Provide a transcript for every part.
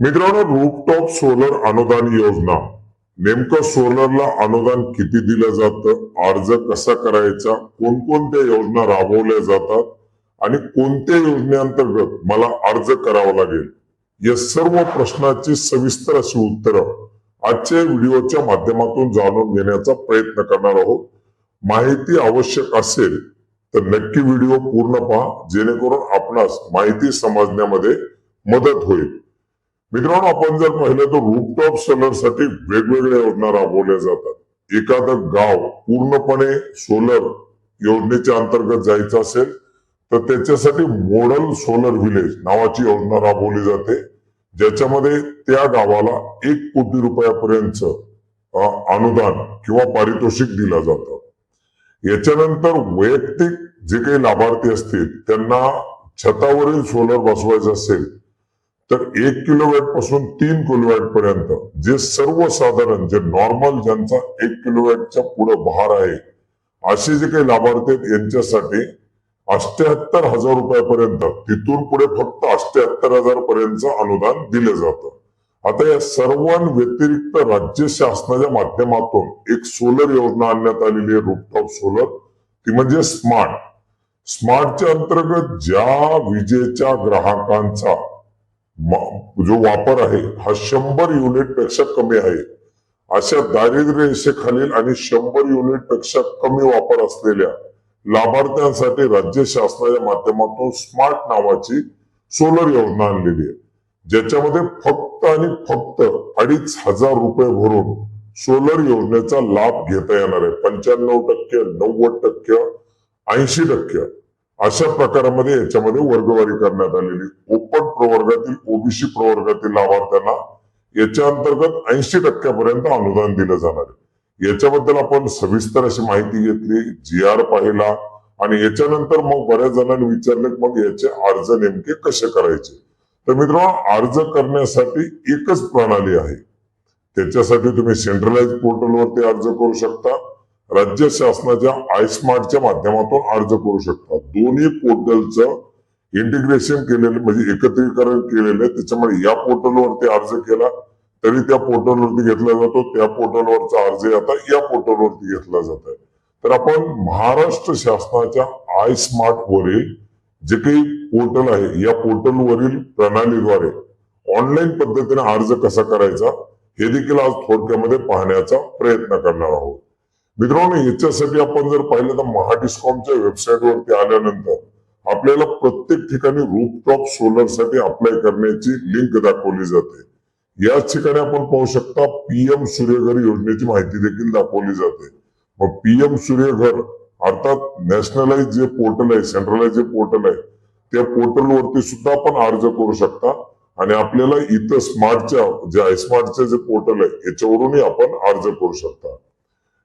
मित्रांनो rooftop solar अनुदान योजना. नेमकं सोलरला अनुदान किती दिलं जातं? अर्ज कसा करायचा? कोणकोणत्या योजना राबवल्या जातात? आणि कोणत्या योजनेअंतर्गत मला अर्ज करावा लागेल? या सर्व प्रश्नाची सविस्तर अशी उत्तरं आजच्या व्हिडिओच्या माध्यमातून जाणून घेण्याचा प्रयत्न करणार आहोत. माहिती आवश्यक असेल तर नक्की व्हिडिओ पूर्ण पहा जेणेकरून आपणास माहिती समजण्यामध्ये मदत होईल. मित्रांनो आपण जर पाहिलं तर रूपटॉप सोलरसाठी वेगवेगळ्या योजना राबवल्या जातात. एखादं गाव पूर्णपणे सोलर योजनेच्या अंतर्गत जायचं असेल तर त्याच्यासाठी मॉडल सोलर विलेज नावाची योजना राबवली जाते. ज्याच्यामध्ये त्या गावाला एक कोटी रुपयापर्यंत अनुदान किंवा पारितोषिक दिलं जातं. याच्यानंतर वैयक्तिक जे काही लाभार्थी असतील त्यांना छतावरील सोलर बसवायचं असेल तर एक किलोवॅटपासून तीन किलोवॅट पर्यंत जे सर्वसाधारण जे नॉर्मल ज्यांचा एक किलोवॅटच्या पुढे भार आहे असे जे काही लाभार्थी आहेत यांच्यासाठी अष्ट्याहत्तर हजार रुपयापर्यंत तिथून पुढे फक्त अष्ट्याहत्तर हजार पर्यंत अनुदान दिले जातं. आता या सर्वांव्यतिरिक्त राज्य शासनाच्या माध्यमातून एक सोलर योजना आणण्यात आलेली आहे रूपटॉप सोलर ती म्हणजे स्मार्ट स्मार्टच्या अंतर्गत ज्या विजेच्या ग्राहकांचा जो वापर आहे हा शंभर युनिटपेक्षा कमी आहे. अशा दारिद्र्य रेषेखालील आणि शंभर युनिटपेक्षा कमी वापर असलेल्या लाभार्थ्यांसाठी राज्य शासनाच्या माध्यमातून स्मार्ट नावाची सोलर योजना आणलेली आहे. ज्याच्यामध्ये फक्त आणि फक्त अडीच हजार रुपये भरून सोलर योजनेचा लाभ घेता येणार आहे. पंच्याण्णव टक्के नव्वद टक्के ऐंशी टक्के. अशा प्रकारामध्ये याच्यामध्ये वर्गवारी करण्यात आलेली. ओपन प्रवर्गातील ओबीसी प्रवर्गातील लाभार्थ्यांना याच्या अंतर्गत ऐंशी टक्क्यापर्यंत अनुदान दिलं जाणार आहे. याच्याबद्दल आपण सविस्तर अशी माहिती घेतली जी आर पाहिला आणि याच्यानंतर मग बऱ्याच जणांनी विचारले मग याचे अर्ज नेमके कसे करायचे? तर मित्रांनो अर्ज करण्यासाठी एकच प्रणाली आहे. त्याच्यासाठी तुम्ही सेंट्रलाइज पोर्टलवरती अर्ज करू शकता. राज्य शासनाच्या आय स्मार्टच्या माध्यमातून अर्ज करू शकता दोन्ही पोर्टलचं इंटिग्रेशन केलेलं म्हणजे एकत्रीकरण केलेलं आहे त्याच्यामुळे या पोर्टलवरती अर्ज केला तरी त्या पोर्टलवरती घेतला जातो. त्या पोर्टलवरचा अर्ज आता या पोर्टलवरती घेतला जात आहे तर आपण महाराष्ट्र शासनाच्या आय स्मार्ट वरील जे काही पोर्टल आहे या पोर्टलवरील प्रणालीद्वारे ऑनलाईन पद्धतीने अर्ज कसा करायचा हे देखील आज थोडक्यामध्ये पाहण्याचा प्रयत्न करणार आहोत. मित्रांनो याच्यासाठी आपण जर पाहिलं तर महाडिस्कॉमच्या वेबसाईट वरती आल्यानंतर आपल्याला प्रत्येक ठिकाणी रूपटॉप सोलरसाठी अप्लाय करण्याची लिंक दाखवली जाते. याच ठिकाणी आपण पाहू शकता पीएम सूर्यघर योजनेची माहिती देखील दाखवली जाते. मग पीएम सूर्यघर अर्थात नॅशनलाइज जे पोर्टल आहे सेंट्रलाइज जे पोर्टल आहे त्या पोर्टल वरती सुद्धा आपण अर्ज करू शकता. आणि आपल्याला इथं स्मार्टच्या जे आयस्मार्टचे जे पोर्टल आहे याच्यावरूनही आपण अर्ज करू शकता.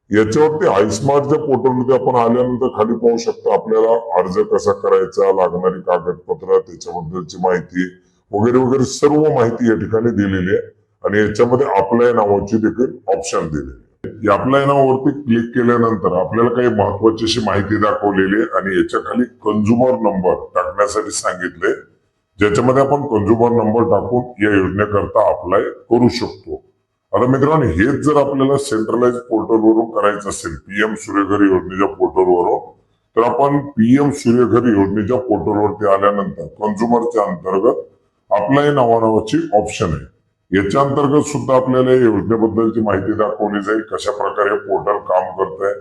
याच्यावरती आयस्मार्टच्या पोर्टलमध्ये आपण आल्यानंतर खाली पाहू शकता आपल्याला अर्ज कसा करायचा लागणारी कागदपत्र त्याच्याबद्दलची माहिती वगैरे वगैरे सर्व माहिती या ठिकाणी दिलेली आहे. आणि याच्यामध्ये आपल्या नावाची देखील ऑप्शन दिलेली आहे. या नावावरती क्लिक केल्यानंतर आपल्याला काही महत्वाची अशी माहिती दाखवलेली आहे आणि याच्या खाली कंझ्युमर नंबर टाकण्यासाठी सांगितले ज्याच्यामध्ये आपण कंझ्युमर नंबर टाकून या योजनेकरता अप्लाय करू शकतो. आता मित्रांनो हेच जर आपल्याला सेंट्रलाइज पोर्टलवरून करायचं असेल पीएम सूर्यघर योजनेच्या पोर्टलवरून हो, तर आपण पीएम सूर्यघर योजनेच्या पोर्टलवरती आल्यानंतर कंझ्युमरच्या अंतर्गत अप्लाय नावानावाची ऑप्शन आहे. याच्या अंतर्गत सुद्धा आपल्याला या योजनेबद्दलची माहिती दाखवली जाईल कशा प्रकारे पोर्टल काम करत आहे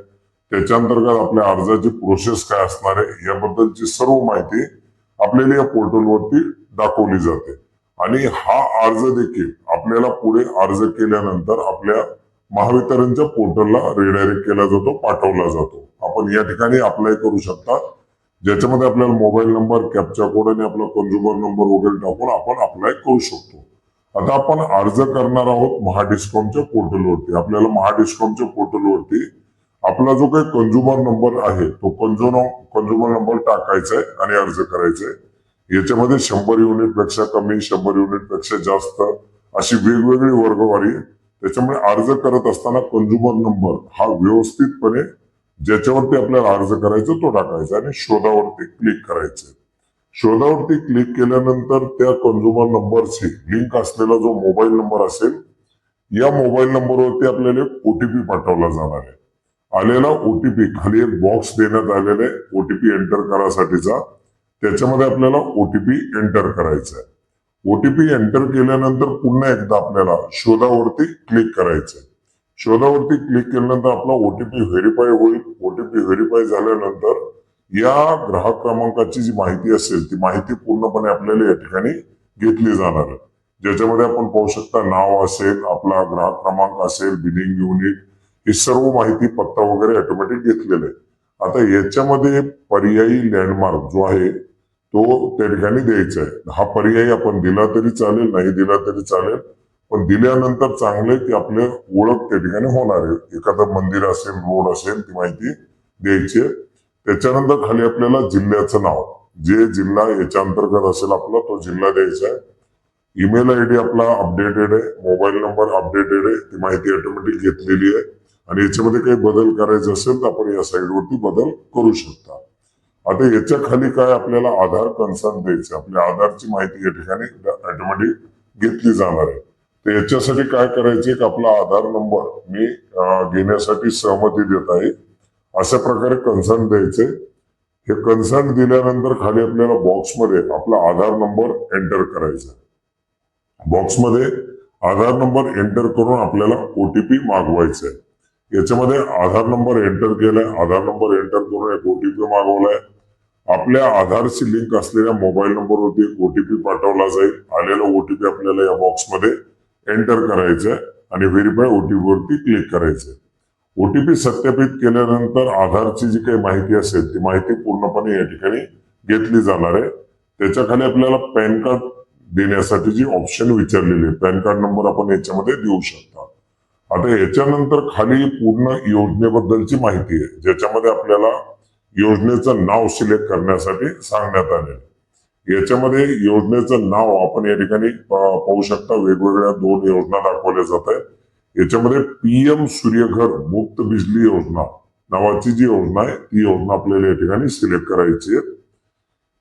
त्याच्या अंतर्गत आपल्या अर्जाची प्रोसेस काय असणार आहे याबद्दलची सर्व माहिती आपल्याला या पोर्टलवरती दाखवली जाते. आणि हा अर्ज देखील आपल्याला पुढे अर्ज केल्यानंतर आपल्या महावितरणच्या पोर्टलला रिडायरेक्ट केला जातो पाठवला जातो. आपण या ठिकाणी अप्लाय करू शकता. ज्याच्यामध्ये आपल्याला मोबाईल नंबर कॅप्चा कोड आणि आपला कन्झ्युमर नंबर वगैरे टाकून आपण अप्लाय करू शकतो. आता आपण अर्ज करणार आहोत महाडिस्कॉमच्या पोर्टलवरती. आपल्याला महाडिस्कॉमच्या पोर्टलवरती आपला जो काही कन्झ्युमर नंबर आहे तो कन्झ्युमर कन्झ्युमर नंबर टाकायचा आहे आणि अर्ज करायचा आहे. याच्यामध्ये शंभर युनिटपेक्षा कमी शंभर युनिटपेक्षा जास्त अशी वेगवेगळी वर्गवारी त्याच्यामुळे अर्ज करत असताना कंझ्युमर नंबर हा व्यवस्थितपणे ज्याच्यावरती आपल्याला अर्ज करायचा तो टाकायचा आणि शोधावरती क्लिक करायचं. शोधावरती क्लिक केल्यानंतर त्या कंझ्युमर नंबरची लिंक असलेला जो मोबाईल नंबर असेल या मोबाईल नंबरवरती आपल्याला ओटीपी पाठवला जाणार आहे. आलेला ओटीपी खाली एक बॉक्स देण्यात आलेला आहे. ओटीपी एंटर करासाठीचा त्याच्यामध्ये आपल्याला ओटीपी एंटर करायचा आहे ओटीपी एंटर केल्यानंतर पुन्हा एकदा आपल्याला शोधावरती क्लिक करायचं आहे शोधावरती क्लिक केल्यानंतर आपला ओटीपी व्हेरीफाय होईल. ओटीपी व्हेरीफाय झाल्यानंतर या ग्राहक क्रमांकाची जी माहिती असेल ती माहिती पूर्णपणे आपल्याला या ठिकाणी घेतली जाणार आहे. ज्याच्यामध्ये आपण पाहू शकता नाव असेल आपला ग्राहक क्रमांक असेल बिलिंग युनिट ही सर्व माहिती पत्ता वगैरे ऑटोमॅटिक घेतलेलं आहे. आता याच्यामध्ये पर्यायी लँडमार्क जो आहे तो त्या ठिकाणी द्यायचा आहे. हा पर्याय आपण दिला तरी चालेल नाही दिला तरी चालेल. पण दिल्यानंतर चांगले ती आपले ओळख त्या ठिकाणी होणार आहे. एखादं मंदिर असेल रोड असेल ती माहिती द्यायची आहे. त्याच्यानंतर खाली आपल्याला जिल्ह्याचं नाव. जे जिल्हा याच्या अंतर्गत असेल आपला तो जिल्हा द्यायचा आहे. ईमेल आय डी आपला अपडेटेड आहे. मोबाईल नंबर अपडेटेड आहे. ती माहिती ऑटोमॅटिक घेतलेली आहे. आणि याच्यामध्ये काही बदल करायचे असेल तर आपण या साईडवरती बदल करू शकता. आता याच्या खाली काय आपल्याला आधार कन्सर्न द्यायचे? आपल्या आधारची माहिती या ठिकाणी ऑटोमॅटिक घेतली जाणार आहे. तर याच्यासाठी काय करायचे? की आपला आधार नंबर मी घेण्यासाठी सहमती देत आहे. अशा प्रकारे कन्सर्न द्यायचे. हे कन्सर्न दिल्यानंतर खाली आपल्याला बॉक्समध्ये आपला आधार नंबर एंटर करायचा. बॉक्समध्ये आधार नंबर एंटर करून आपल्याला ओटीपी मागवायचा आहे. याच्यामध्ये आधार नंबर एंटर केलाय. आधार नंबर एंटर करून एक ओटीपी मागवलाय. आपल्या आधारशी लिंक असलेल्या मोबाईल नंबरवरती एक ओटीपी पाठवला जाईल. आलेला ओटीपी आपल्याला या बॉक्समध्ये एंटर करायचं आणि व्हेरीफाय ओटीपी वरती क्लिक करायचं ओटीपी सत्यापित केल्यानंतर आधारची जी काही माहिती असेल ती माहिती पूर्णपणे या ठिकाणी घेतली जाणार आहे. त्याच्याखाली आपल्याला पॅन कार्ड देण्यासाठी जी ऑप्शन विचारलेली आहे पॅन कार्ड नंबर आपण याच्यामध्ये देऊ शकता. आता याच्यानंतर खाली पूर्ण योजनेबद्दलची माहिती आहे ज्याच्यामध्ये आपल्याला योजनेचं नाव सिलेक्ट करण्यासाठी सांगण्यात आले याच्यामध्ये योजनेचं नाव आपण या ठिकाणी पाहू शकता वेगवेगळ्या दोन योजना दाखवल्या जात आहेत. याच्यामध्ये पीएम सूर्यघर मुक्त बिजली योजना नावाची जी योजना आहे ती योजना आपल्याला या ठिकाणी सिलेक्ट करायची आहे.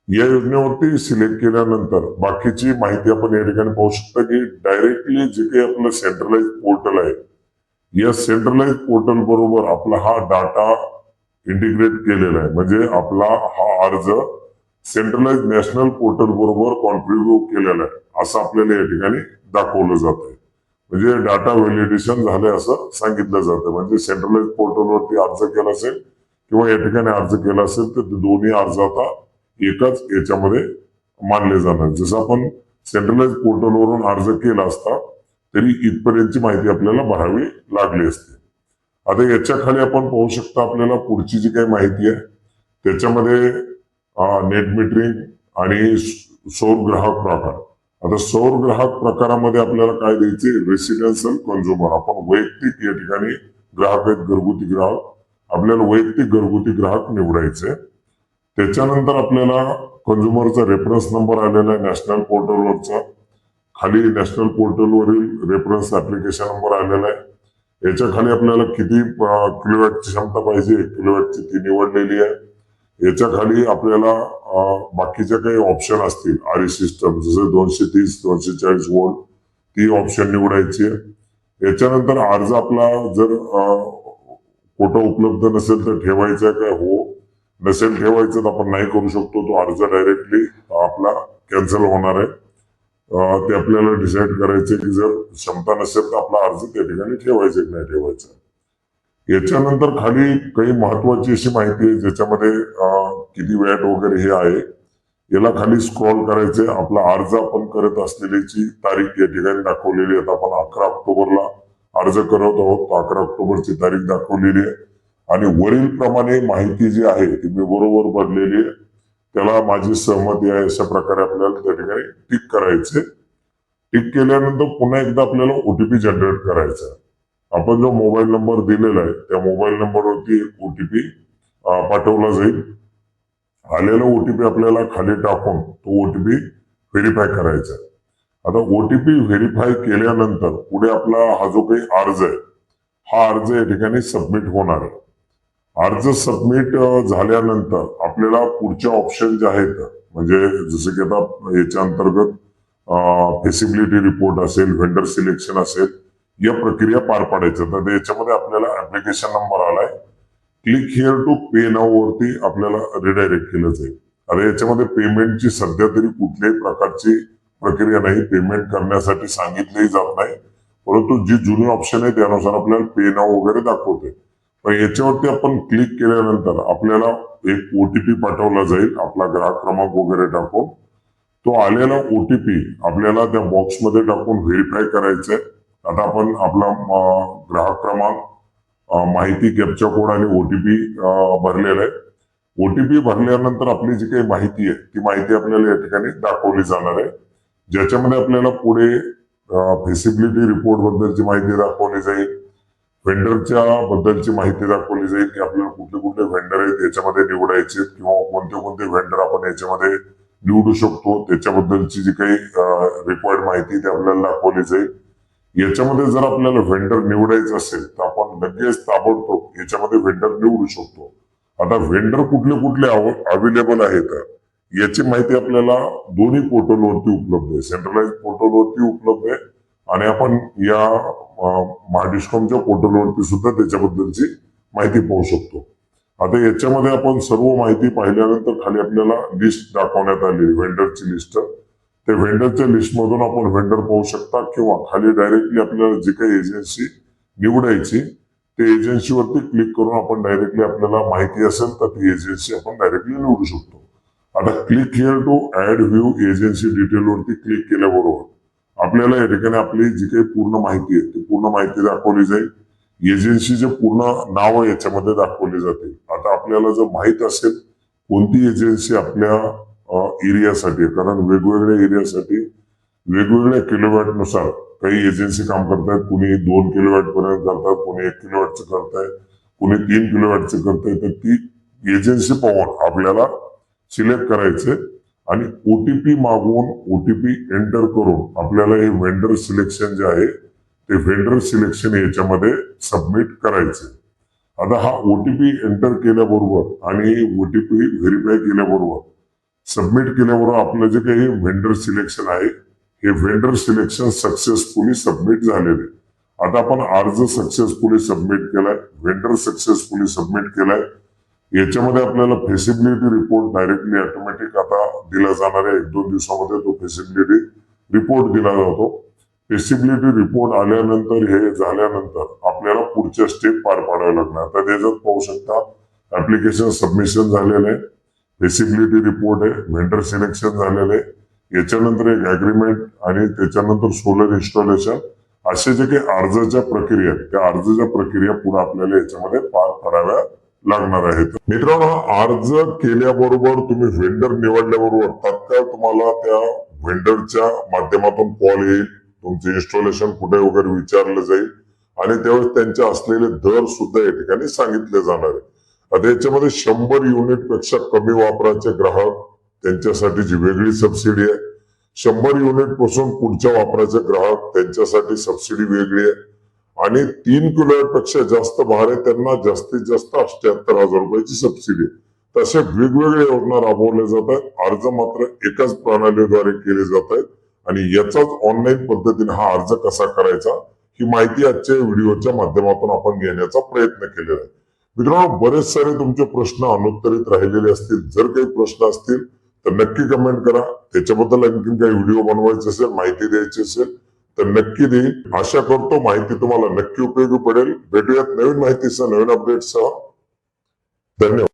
या योजनेवरती सिलेक्ट केल्यानंतर बाकीची माहिती आपण या ठिकाणी पाहू शकता की डायरेक्टली जे काही आपलं सेंट्रलाइज पोर्टल आहे या सेंट्रलाइज पोर्टल बरोबर आपला हा डाटा इंटिग्रेट केलेला आहे. म्हणजे आपला हा अर्ज सेंट्रलाइज नॅशनल पोर्टल बरोबर कॉन्ट्रीब्युट केलेला आहे. असं आपल्याला या ठिकाणी दाखवलं जात आहे म्हणजे डाटा व्हॅलिडेशन झाले असं सांगितलं जातं म्हणजे सेंट्रलाइज पोर्टलवरती अर्ज केला असेल किंवा या ठिकाणी अर्ज केला असेल तर दोन्ही अर्ज आता एकाच याच्यामध्ये मानले जाणार. जसं आपण सेंट्रलाइज पोर्टलवरून अर्ज केला असता तरी इथपर्यंतची माहिती आपल्याला भरावी लागली असते. आता याच्या खाली आपण पाहू शकता आपल्याला पुढची जी काही माहिती आहे त्याच्यामध्ये नेट मीटरिंग आणि सौर ग्राहक प्रकार. आता सौर ग्राहक प्रकारामध्ये आपल्याला काय द्यायचे? रेसिडेन्शियल कन्झ्युमर आपण वैयक्तिक या ठिकाणी ग्राहक आहेत घरगुती ग्राहक. आपल्याला वैयक्तिक घरगुती ग्राहक निवडायचे. त्याच्यानंतर आपल्याला कन्झ्युमरचा रेफरन्स नंबर आलेला आहे नॅशनल पोर्टलवरचा खाली नॅशनल पोर्टलवरील रेफरन्स ऍप्लिकेशन नंबर आलेला आहे. याच्या खाली आपल्याला किती किलोवॅटची क्षमता पाहिजे? किलोवॅटची ती निवडलेली आहे. याच्या खाली आपल्याला बाकीच्या काही ऑप्शन असतील. आरी सिस्टम जसे दोनशे तीस दोनशे चाळीस वोल्ट ती ऑप्शन निवडायची आहे. याच्यानंतर अर्ज आपला जर कुठं उपलब्ध नसेल तर ठेवायचा आहे काय हो. नसेल ठेवायचं तर आपण नाही करू शकतो. तो अर्ज डायरेक्टली आपला कॅन्सल होणार आहे. ते आपल्याला डिसाईड करायचे की जर क्षमता नसेल तर आपला अर्ज त्या ठिकाणी ठेवायचा की नाही ठेवायचा. याच्यानंतर खाली काही महत्वाची अशी माहिती आहे ज्याच्यामध्ये किती वॅट वगैरे हे आहे. याला खाली स्क्रॉल करायचे आपला अर्ज आपण करत असलेल्याची तारीख या ठिकाणी दाखवलेली आहे. आपण अकरा ऑक्टोबरला अर्ज करत आहोत. अकरा ऑक्टोबरची तारीख दाखवलेली आहे. आणि वरील प्रमाणे माहिती जी आहे ती मी बरोबर भरलेली आहे. त्याला माझी सहमती आहे अशा प्रकारे आपल्याला त्या ठिकाणी टिक करायचे. टिक केल्यानंतर पुन्हा एकदा आपल्याला ओटीपी जनरेट करायचा. आहे आपण जो मोबाईल नंबर दिलेला आहे त्या मोबाईल नंबरवरती ओटीपी पाठवला जाईल. आलेला ओटीपी आपल्याला खाली टाकून तो ओटीपी व्हेरीफाय करायचा. आहे आता ओटीपी व्हेरीफाय केल्यानंतर पुढे आपला हा जो काही अर्ज आहे हा अर्ज या ठिकाणी सबमिट होणार आहे. अर्ज सबमिट झाल्यानंतर आपल्याला पुढच्या ऑप्शन जे आहेत म्हणजे जसं की आता याच्या अंतर्गत फेसिबिलिटी रिपोर्ट असेल व्हेंडर सिलेक्शन असेल या प्रक्रिया पार पाडायच्या तर याच्यामध्ये आपल्याला ऍप्लिकेशन नंबर आलाय. क्लिक हिअर टू पे नाव वरती आपल्याला रिडायरेक्ट केलं जाईल. आता याच्यामध्ये पेमेंटची सध्या तरी कुठल्याही प्रकारची प्रक्रिया नाही. पेमेंट करण्यासाठी सांगितलंही जात नाही. परंतु जी जुनी ऑप्शन आहे त्यानुसार आपल्याला पे नाव वगैरे दाखवते याच्यावरती आपण क्लिक केल्यानंतर आपल्याला एक ओटीपी पाठवला जाईल. आपला ग्राहक क्रमांक वगैरे टाकून. तो आलेला ओटीपी आपल्याला त्या बॉक्समध्ये टाकून व्हेरीफाय करायचा आहे. आता आपण आपला ग्राहक क्रमांक माहिती कॅप्चा कोड आणि ओटीपी भरलेला आहे. ओटीपी भरल्यानंतर आपली जी काही माहिती आहे ती माहिती आपल्याला या ठिकाणी दाखवली जाणार आहे. ज्याच्यामध्ये आपल्याला पुढे फेसिबिलिटी रिपोर्ट बद्दलची माहिती दाखवली जाईल. व्हेंडरच्या बद्दलची माहिती दाखवली जाईल की आपल्याला कुठले कुठले व्हेंडर आहेत याच्यामध्ये निवडायचे किंवा कोणते कोणते व्हेंडर आपण याच्यामध्ये निवडू शकतो. त्याच्याबद्दलची जी काही रिक्वायर्ड माहिती ती आपल्याला दाखवली जाईल. याच्यामध्ये जर आपल्याला व्हेंडर निवडायचं असेल तर आपण लगेच ताबडतोब याच्यामध्ये व्हेंडर निवडू शकतो. आता व्हेंडर कुठले कुठले अवेलेबल आहेत याची माहिती आपल्याला दोन्ही पोर्टलवरती उपलब्ध आहे. सेंट्रलाइज पोर्टलवरती उपलब्ध आहे. आणि आपण या महाडिस्कॉमच्या पोर्टलवरती सुद्धा त्याच्याबद्दलची माहिती पाहू शकतो. आता याच्यामध्ये आपण सर्व माहिती पाहिल्यानंतर खाली आपल्याला लिस्ट दाखवण्यात आली व्हेंडरची लिस्ट त्या व्हेंडरच्या लिस्टमधून आपण व्हेंडर पाहू शकता किंवा खाली डायरेक्टली आपल्याला जी काही एजन्सी निवडायची त्या एजन्सीवरती क्लिक करून आपण डायरेक्टली आपल्याला माहिती असेल तर ती एजन्सी आपण डायरेक्टली निवडू शकतो. आता click here to add view agency detail वरती क्लिक केल्याबरोबर आपल्याला या ठिकाणी आपली जी काही पूर्ण माहिती आहे ती पूर्ण माहिती दाखवली जाईल. एजन्सीचे पूर्ण नाव याच्यामध्ये दाखवली जाते. आता आपल्याला जर माहीत असेल कोणती एजन्सी आपल्या एरियासाठी कारण वेगवेगळ्या एरियासाठी वेगवेगळ्या किलोवॅटनुसार काही एजन्सी काम करतायत. कुणी दोन किलोवॅट पर्यंत करतात कुणी एक किलोवॅटचं करताय कुणी तीन किलोवॅटचं करताय तर ती एजन्सी पाहून आपल्याला सिलेक्ट करायचे. आणि ओटीपी मागवून ओटीपी एंटर करून आपल्याला हे व्हेंडर सिलेक्शन जे आहे ते व्हेंडर सिलेक्शन याच्यामध्ये सबमिट करायचे. आता हा ओटीपी एंटर केल्याबरोबर आणि ओटीपी व्हेरीफाय केल्याबरोबर सबमिट केल्याबरोबर आपलं जे काही व्हेंडर सिलेक्शन आहे हे व्हेंडर सिलेक्शन सक्सेसफुली सबमिट झालेले आता आपण अर्ज सक्सेसफुली सबमिट केलाय व्हेंडर सक्सेसफुली सबमिट केलाय याच्यामध्ये आपल्याला फेसिबिलिटी रिपोर्ट डायरेक्टली ऑटोमॅटिक आता दिला जाणार आहे. एक दोन दिवसामध्ये तो फेसिबिलिटी रिपोर्ट दिला जातो. फेसिबिलिटी रिपोर्ट आल्यानंतर हे झाल्यानंतर आपल्याला पुढच्या स्टेप पार पाडाव्या लागणार. तर त्याच्यात पाहू शकता ऍप्लिकेशन सबमिशन झालेलं आहे. फेसिबिलिटी रिपोर्ट आहे. व्हेंडर सिलेक्शन झालेलं आहे. याच्यानंतर एक अग्रीमेंट आणि त्याच्यानंतर सोलर इन्स्टॉलेशन असे जे काही अर्जाच्या प्रक्रिया आहेत त्या अर्जाच्या प्रक्रिया पुढे आपल्याला याच्यामध्ये पार पाडाव्या लागणार आहेत मित्रांनो हा अर्ज केल्याबरोबर तुम्ही व्हेंडर निवडल्याबरोबर तत्काळ तुम्हाला त्या व्हेंडरच्या माध्यमातून कॉल येईल. तुमचे इन्स्टॉलेशन कुठे वगैरे विचारलं जाईल. आणि त्यावेळेस त्यांचे असलेले दर सुद्धा या ठिकाणी सांगितले जाणार आहे. आता याच्यामध्ये शंभर युनिटपेक्षा कमी वापराचे ग्राहक त्यांच्यासाठी जी वेगळी सबसिडी आहे. शंभर युनिटपासून पुढच्या वापराचे ग्राहक त्यांच्यासाठी सबसिडी वेगळी आहे. आणि तीन किलोपेक्षा जास्त भारे त्यांना जास्तीत जास्त अठ्याहत्तर हजार रुपयाची सबसिडी तसे वेगवेगळ्या योजना राबवल्या जात आहेत. अर्ज मात्र एकाच प्रणालीद्वारे केले जात आहेत. आणि याचाच ऑनलाईन पद्धतीने हा अर्ज कसा करायचा ही माहिती आजच्या व्हिडिओच्या माध्यमातून आपण घेण्याचा प्रयत्न केलेला आहे. मित्रांनो बरेच सारे तुमचे प्रश्न अनुत्तरित राहिलेले असतील. जर काही प्रश्न असतील तर नक्की कमेंट करा. त्याच्याबद्दल आणखी काही व्हिडिओ बनवायचे असेल माहिती द्यायची असेल तर नक्की देईल आशा करतो माहिती तुम्हाला नक्की उपयोगी पडेल. भेटूयात नवीन माहितीसह नवीन अपडेटसह धन्यवाद.